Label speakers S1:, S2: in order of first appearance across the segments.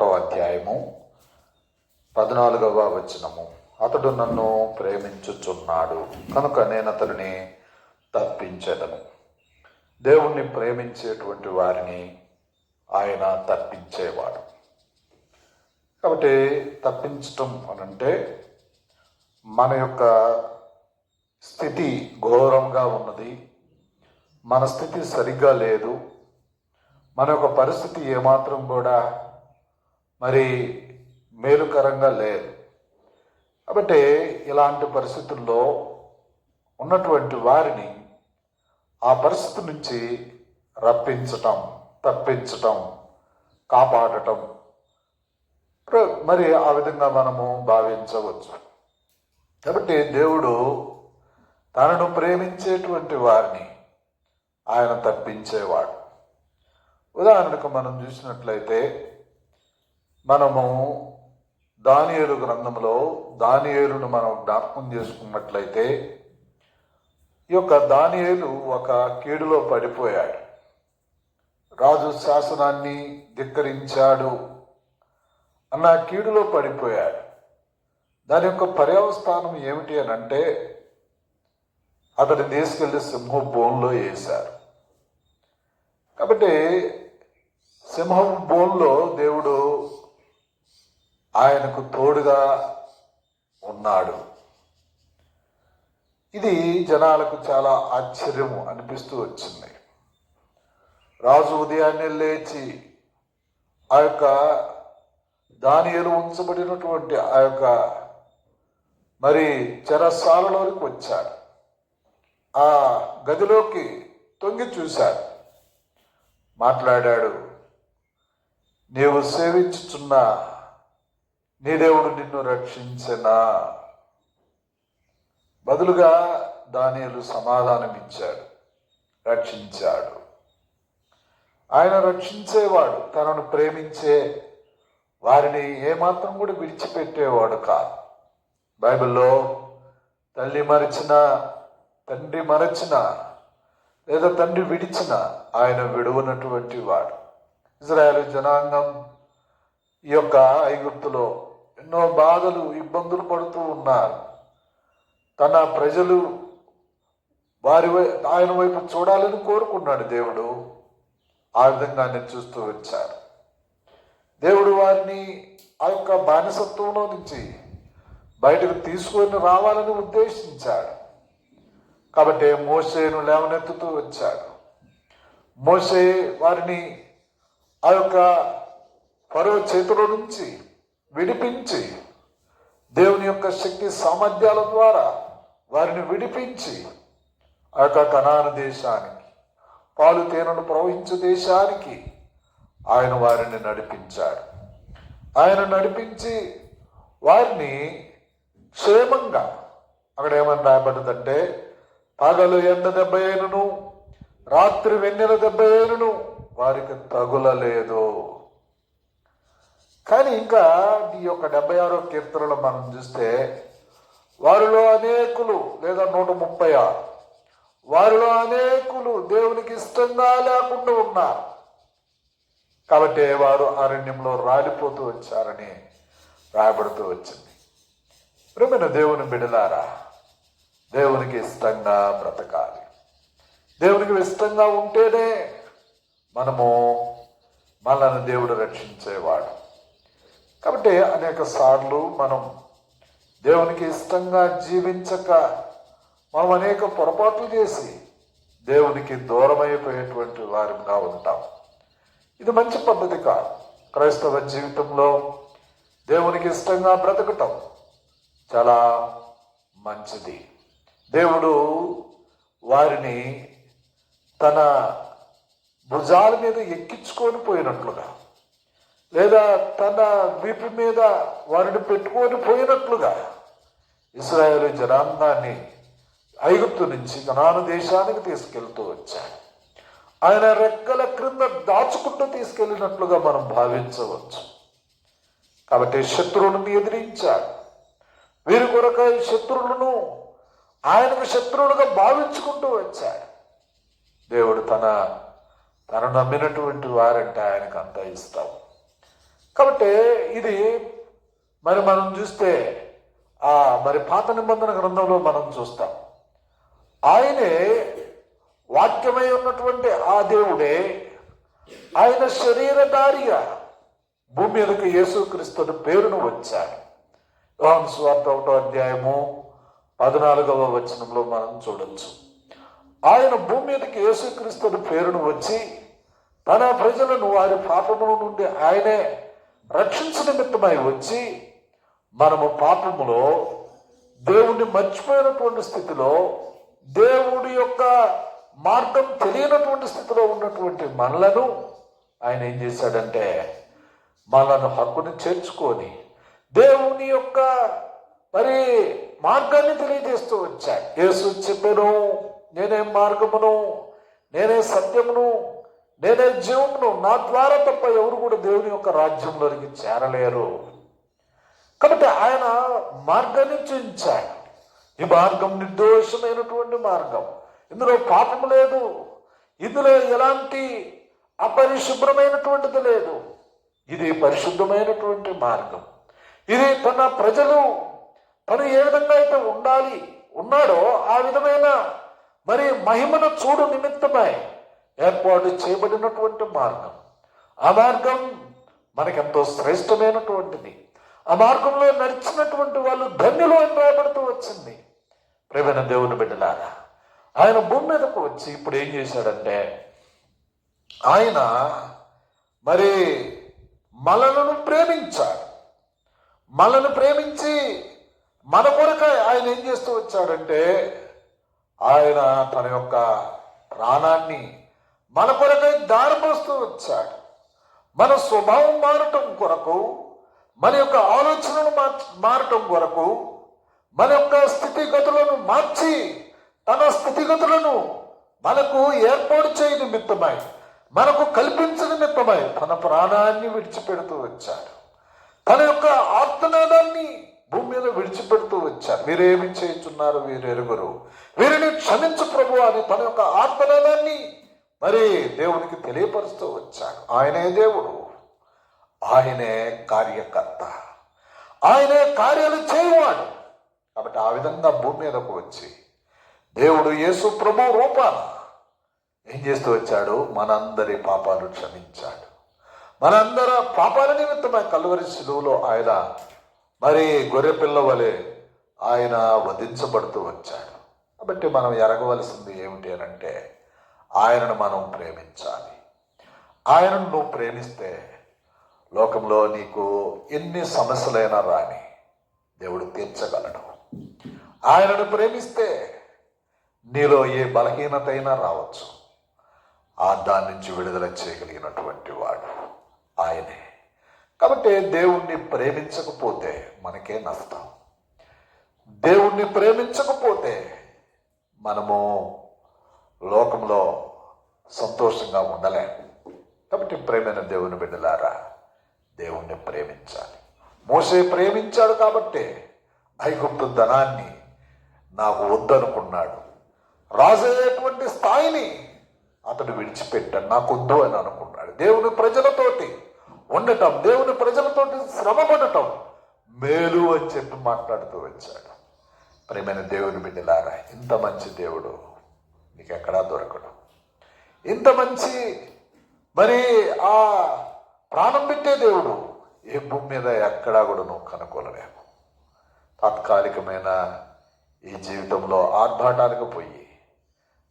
S1: ఒకటో అధ్యాయము పద్నాలుగవ వచనము. అతడు నన్ను ప్రేమించుచున్నాడు కనుక నేను అతనిని తప్పించదను. దేవుణ్ణి ప్రేమించేటువంటి వారిని ఆయన తప్పించేవాడు. కాబట్టి తప్పించటం అనంటే మన యొక్క స్థితి ఘోరంగా ఉన్నది. మన స్థితి సరిగ్గా లేదు. మన యొక్క పరిస్థితి ఏమాత్రం కూడా మరి మేలుకరంగా లేదు. కాబట్టి ఇలాంటి పరిస్థితుల్లో ఉన్నటువంటి వారిని ఆ పరిస్థితి నుంచి రప్పించటం తప్పించటం కాపాడటం ప్ర- మరి ఆ విధంగా మనము భావించవచ్చు. కాబట్టి దేవుడు తనను ప్రేమించేటువంటి వారిని ఆయన తప్పించేవాడు. ఉదాహరణకు మనం చూసినట్లయితే మనము దానియేలు గ్రంథంలో దానియేలును మనం జ్ఞాపకం చేసుకున్నట్లయితే ఈ యొక్క దానియేలు ఒక కీడులో పడిపోయాడు. రాజు శాసనాన్ని ధిక్కరించాడు అన్న కీడులో పడిపోయాడు. దాని యొక్క పర్యవస్థానం ఏమిటి అని అంటే అతని తీసుకెళ్ళి సింహ బోన్లో వేశారు. కాబట్టి సింహం బోన్లో దేవుడు ఆయనకు తోడుగా ఉన్నాడు. ఇది జనాలకు చాలా ఆశ్చర్యము అనిపిస్తూ వచ్చింది. రాజు ఉదయాన్నే లేచి ఆ యొక్క దానియలు ఉంచబడినటువంటి ఆ యొక్క మరి చెరసాలలోనికి వచ్చాడు. ఆ గదిలోకి తొంగి చూశాడు. మాట్లాడాడు నీవు సేవించుచున్న నీ దేవుడు నిన్ను రక్షించనా? బదులుగా దానియలు సమాధానం ఇచ్చాడు రక్షించాడు. ఆయన రక్షించేవాడు తనను ప్రేమించే వారిని ఏమాత్రం కూడా విడిచిపెట్టేవాడు కాదు. బైబిల్లో తల్లి మరచిన తండ్రి మరచిన లేదా తండ్రి విడిచిన ఆయన విడువనటువంటి వాడు. ఇజ్రాయేల్ జనాంగం ఈ యొక్క ఐగుప్తులో ఎన్నో బాధలు ఇబ్బందులు పడుతూ ఉన్నారు. తన ప్రజలు వారి వై- ఆయన వైపు చూడాలని కోరుకున్నాడు దేవుడు. ఆ విధంగా నేను చూస్తూ వచ్చారు. దేవుడు వారిని ఆ యొక్క బానిసత్వంలో నుంచి బయటకు తీసుకొని రావాలని ఉద్దేశించాడు. కాబట్టి మోసేను లేవనెత్తుతూ వచ్చాడు. మోసే వారిని ఆ యొక్క పరో చేతిలో నుంచి విడిపించి దేవుని యొక్క శక్తి సామర్థ్యాల ద్వారా వారిని విడిపించి ఆ యొక్క కనాను దేశానికి పాలు తేనెను ప్రవహించే దేశానికి ఆయన వారిని నడిపించాడు. ఆయన నడిపించి వారిని క్షేమంగా అక్కడ ఏమని రాయబడ్డదంటే పగలు ఎండ దెబ్బ అయినను రాత్రి వెన్నెల దెబ్బ అయినను వారికి తగులలేదు. కానీ ఇంకా ఈ యొక్క డెబ్బై ఆరో కీర్తనలో మనం చూస్తే వారిలో అనేకులు లేదా నూట ముప్పై ఆరు. వారిలో అనేకులు దేవునికి ఇష్టంగా లేకుండా ఉన్నారు. కాబట్టి వారు అరణ్యంలో రాలిపోతూ వచ్చారని రాయబడుతూ వచ్చింది. ప్రేమైన దేవుని బిడలారా దేవునికి ఇష్టంగా బ్రతకాలి. దేవునికి ఇష్టంగా ఉంటేనే మనము మనల్ని దేవుడు రక్షించేవాడు. కాబట్టి అనేక సార్లు మనం దేవునికి ఇష్టంగా జీవించక మనం అనేక పొరపాట్లు చేసి దేవునికి దూరమైపోయేటువంటి వారిగా ఉంటాం. ఇది మంచి పద్ధతి కాదు. క్రైస్తవ జీవితంలో దేవునికి ఇష్టంగా బ్రతకటం చాలా మంచిది. దేవుడు వారిని తన భుజాల మీద ఎక్కించుకొని పోయినట్లుగా లేదా తన వీపు మీద వారిని పెట్టుకొని పోయినట్లుగా ఇస్రాయేల్ జనాంగాన్ని ఐగుప్తు నుంచి కనాను దేశానికి తీసుకెళ్తూ వచ్చాడు. ఆయన రెక్కల క్రింద దాచుకుంటూ తీసుకెళ్ళినట్లుగా మనం భావించవచ్చు. కాబట్టి శత్రువులను ఎదిరించాడు. వీరి కొరక శత్రువులను ఆయనకు శత్రువులుగా భావించుకుంటూ వచ్చాడు. దేవుడు తన తను నమ్మినటువంటి వారంటే ఆయనకు అంత ఇస్తావు కాబట్టి ఇది మరి మనం చూస్తే ఆ మరి పాత నిబంధన గ్రంథంలో మనం చూస్తాం. ఆయనే వాక్యమై ఉన్నటువంటి ఆ దేవుడే ఆయన శరీరధారిగా భూమి మీదకి యేసుక్రీస్తుని పేరును వచ్చాడు. యోహాను స్వార్థ ఒకటో అధ్యాయము పద్నాలుగవ వచనంలో మనం చూడొచ్చు. ఆయన భూమి మీదకి యేసుక్రీస్తుని పేరును వచ్చి తన ప్రజలను వారి పాపముల నుండి ఆయనే రక్షించ నిమిత్తమై వచ్చి మనము పాపములో దేవుణ్ణి మర్చిపోయినటువంటి స్థితిలో దేవుడి యొక్క మార్గం తెలియనటువంటి స్థితిలో ఉన్నటువంటి మనలను ఆయన ఏం చేశాడంటే మనను హక్కుని చేర్చుకొని దేవుని యొక్క మరి మార్గాన్ని తెలియజేస్తూ వచ్చాడు. యేసు చెప్పాను నేనే మార్గమును నేనే సత్యమును నేనే జీవమును నా ద్వారా తప్ప ఎవరు కూడా దేవుని యొక్క రాజ్యంలోనికి చేరలేరు. కాబట్టి ఆయన మార్గాన్ని చూపించాడు. ఈ మార్గం నిర్దోషమైనటువంటి మార్గం. ఇందులో పాపం లేదు. ఇందులో ఎలాంటి అపరిశుభ్రమైనటువంటిది లేదు. ఇది పరిశుద్ధమైనటువంటి మార్గం. ఇది తన ప్రజలు తను ఏ విధంగా అయితే ఉండాలి ఉన్నాడో ఆ విధమైన మరి మహిమను చూడు నిమిత్తమై ఏర్పాటు చేయబడినటువంటి మార్గం. ఆ మార్గం మనకెంతో శ్రేష్టమైనటువంటిది. ఆ మార్గంలో నడిచినటువంటి వాళ్ళు ధన్యులు అని రాయబడుతూ వచ్చింది. ప్రేమైన దేవుని బిడ్డలారా ఆయన భూమి మీదకు వచ్చి ఇప్పుడు ఏం చేశాడంటే ఆయన మరి మనలను ప్రేమించాడు. మనల్ని ప్రేమించి మన కొరక ఆయన ఏం చేస్తూ వచ్చాడంటే ఆయన తన యొక్క ప్రాణాన్ని మన కొరకై దారిపోస్తూ వచ్చాడు. మన స్వభావం మారటం కొరకు మన యొక్క ఆలోచనను మార్చ మారటం కొరకు మన యొక్క స్థితిగతులను మార్చి తన స్థితిగతులను మనకు ఏర్పాటు చేయ నిమిత్తమై మనకు కల్పించిన నిమిత్తమై తన ప్రాణాన్ని విడిచిపెడుతూ వచ్చాడు. తన యొక్క ఆత్మనాదాన్ని భూమి మీద విడిచిపెడుతూ వచ్చారు మీరేమి చేయుచున్నారు వీరిరుగురు? వీరిని క్షమించు ప్రభు అని తన యొక్క ఆత్మనాదాన్ని మరి దేవునికి తెలియపరుస్తూ వచ్చాడు. ఆయనే దేవుడు. ఆయనే కార్యకర్త. ఆయనే కార్యాలు చేయవాడు. కాబట్టి ఆ విధంగా భూమి మీదకు వచ్చి దేవుడు యేసు ప్రభు రూపాన ఏం చేస్తూ వచ్చాడు? మనందరి పాపాలు క్షమించాడు. మనందర పాపాల నిమిత్తమై కలువరి శిలువులో ఆయన మరి గొర్రె వలె ఆయన వధించబడుతూ వచ్చాడు. కాబట్టి మనం ఎరగవలసింది ఏమిటి అని అంటే ఆయనను మనం ప్రేమించాలి. ఆయనను నువ్వు ప్రేమిస్తే లోకంలో నీకు ఎన్ని సమస్యలైనా రాని దేవుడు తీర్చగలడు. ఆయనను ప్రేమిస్తే నీలో ఏ బలహీనత అయినా రావచ్చు. ఆ దాని నుంచి విడుదల చేయగలిగినటువంటి వాడు ఆయనే. కాబట్టి దేవుణ్ణి ప్రేమించకపోతే మనకే నష్టం. దేవుణ్ణి ప్రేమించకపోతే మనము లోకంలో సంతోషంగా ఉండలేము కాబట్టి ప్రేమైన దేవుని బిడ్డలారా దేవుణ్ణి ప్రేమించాలి. మోసే ప్రేమించాడు కాబట్టి ఐగుప్తు ధనాన్ని నాకు వద్దనుకున్నాడు. రాజయ్యేటువంటి స్థాయిని అతడు విడిచిపెట్టాడు నాకు వద్దు అని అనుకున్నాడు. దేవుని ప్రజలతోటి ఉండటం దేవుని ప్రజలతోటి శ్రమపడటం మేలు అని చెప్పి మాట్లాడుతూ వచ్చాడు. ప్రేమైన దేవుని బిడ్డలారా ఇంత మంచి దేవుడు నీకు ఎక్కడా దొరకడు. ఇంత మంచి మరి ఆ ప్రాణం పెట్టే దేవుడు ఏ భూమి మీద ఎక్కడా కూడా నువ్వు కనుక్కోలేము తాత్కాలికమైన ఈ జీవితంలో ఆర్భాటానికి పోయి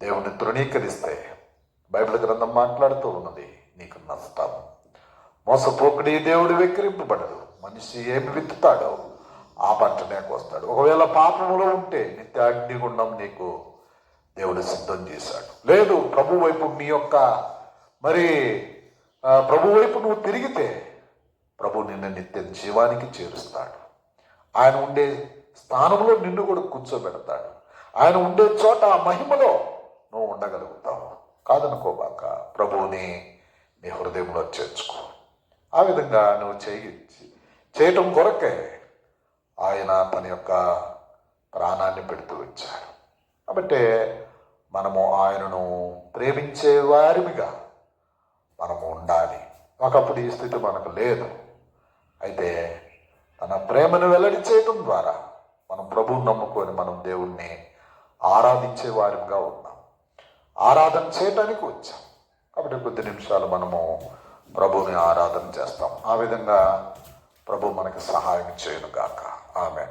S1: దేవుని తృణీకరిస్తే బైబిల్ గ్రంథం మాట్లాడుతూ ఉన్నది నీకు నష్టం. మోసపోకుడి దేవుడు వెక్కిరింపబడదు మనిషి ఏమి విత్తుతాడో ఆ పంటనే కోస్తాడు ఒకవేళ పాపములో ఉంటే నిత్య అగ్నిగుండం నీకు దేవుడు సిద్ధం చేశాడు. లేదు ప్రభు వైపు నీ యొక్క మరి ప్రభు వైపు నువ్వు తిరిగితే ప్రభు నిన్ను నిత్య జీవానికి చేరుస్తాడు. ఆయన ఉండే స్థానంలో నిన్ను కూడా కూర్చోబెడతాడు. ఆయన ఉండే చోట ఆ మహిమలో నువ్వు ఉండగలుగుతావు. కాదనుకోబాక ప్రభువుని నీ హృదయంలో చేర్చుకో. ఆ విధంగా నువ్వు చేయి చేయటం కొరకే ఆయన తన యొక్క ప్రాణాన్ని పెడుతూ వచ్చాడు. కాబట్టి మనము ఆయనను ప్రేమించేవారిమిగా మనము ఉండాలి. ఒకప్పుడు ఈ స్థితి మనకు లేదు. అయితే తన ప్రేమను వెల్లడి చేయడం ద్వారా మనం ప్రభువు నమ్ముకొని మనం దేవుణ్ణి ఆరాధించే వారిగా ఉన్నాం. ఆరాధన చేయటానికి వచ్చాం. కాబట్టి కొద్ది నిమిషాలు మనము ప్రభువుని ఆరాధన చేస్తాం. ఆ విధంగా ప్రభు మనకి సహాయం చేయను గాక ఆమె